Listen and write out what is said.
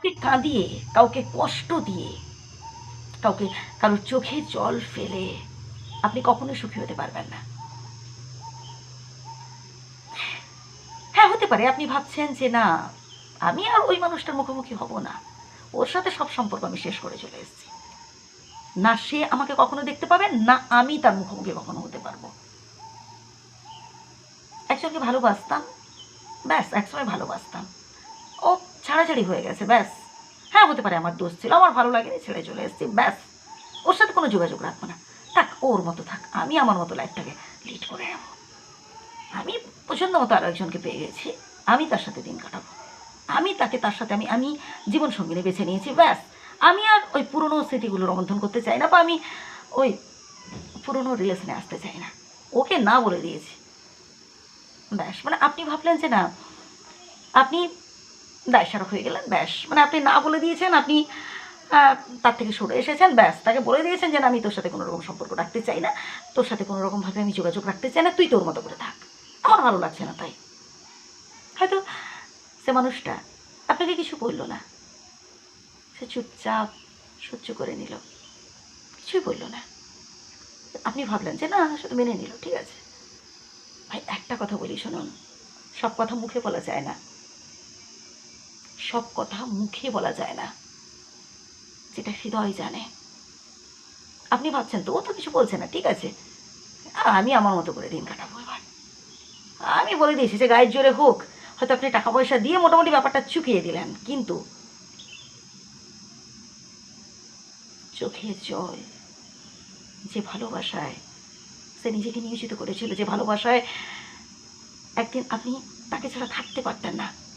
কাউকে কাঁদিয়ে, কাউকে কষ্ট দিয়ে, কাউকে কারোর চোখে জল ফেলে, আপনি কখনোই সুখী হতে পারবেন না। হ্যাঁ হতে পারে। আপনি ভাবছেন যে, না, আমি আর ওই মানুষটার মুখোমুখি হব না। ওর সাথে সব সম্পর্ক আমি শেষ করে চলে এসেছি। না, সে আমাকে কখনো দেখতে পাবে, না, আমি তার মুখোমুখি কখনো হতে পারব। একজনকে ভালোবাসতাম, ব্যাস, একসময় ভালোবাসতাম। ও ছাড়াছাড়ি হয়ে গেছে, ব্যাস। হ্যাঁ হতে পারে আমার দোষ ছিল, আমার ভালো লাগেনি, ছেড়ে চলে এসেছি, ব্যাস। ওর সাথে কোনো যোগাযোগ রাখব না। থাক, ওর মতো থাক, আমি আমার মতো লাইফটাকে লিড করে নেব। আমি পছন্দ মতো আরও একজনকে পেয়ে গেছি, আমি তার সাথে দিন কাটাবো। আমি তাকে, তার সাথে আমি আমি জীবন সঙ্গিনী বেছে নিয়েছি, ব্যাস। আমি আর ওই পুরনো স্মৃতিগুলো রোমন্থন করতে চাই না বা আমি ওই পুরনো রিলেশনে আসতে চাই না। ওকে না বলে দিয়েছি। ব্যাস মানে আপনি ভাবলেন যে না, আপনি দায়সারক হয়ে গেলেন ব্যাস। মানে আপনি না বলে দিয়েছেন আপনি তার থেকে সরে এসেছেন ব্যাস। তাকে বলে দিয়েছেন যে না, আমি তোর সাথে কোনো রকম সম্পর্ক রাখতে চাই না। তোর সাথে কোনো রকমভাবে আমি যোগাযোগ রাখতে চাই না। তুই তোর মতো করে থাক। আমার ভালো লাগছে না তাই। হয়তো সে মানুষটা আপনাকে কিছু বলল না। সে চুপচাপ সহ্য করে নিল। কিছুই বলল না। আপনি ভাবলেন যে না তো মেনে নিল ঠিক আছে। ভাই একটা কথা বলি শুনুন। সব কথা মুখে বলা যায় না। সব কথা মুখে বলা যায় না। যেটা হৃদয় জানে। আপনি ভাবছেন তো, ও তো কিছু বলছে না, ঠিক আছে। আমি আমার মতো করে দিন কাটাবো এবার। আমি বলে দিয়েছি যে গায়ের জোরে হোক, হয়তো আপনি টাকা পয়সা দিয়ে মোটামুটি ব্যাপারটা চুকিয়ে দিলেন, কিন্তু চোখের জল, যে ভালোবাসায়, সে নিজেকে নিয়োজিত করেছিল, যে ভালোবাসায় একদিন আপনি তাকে ছাড়া থাকতে পারতেন না।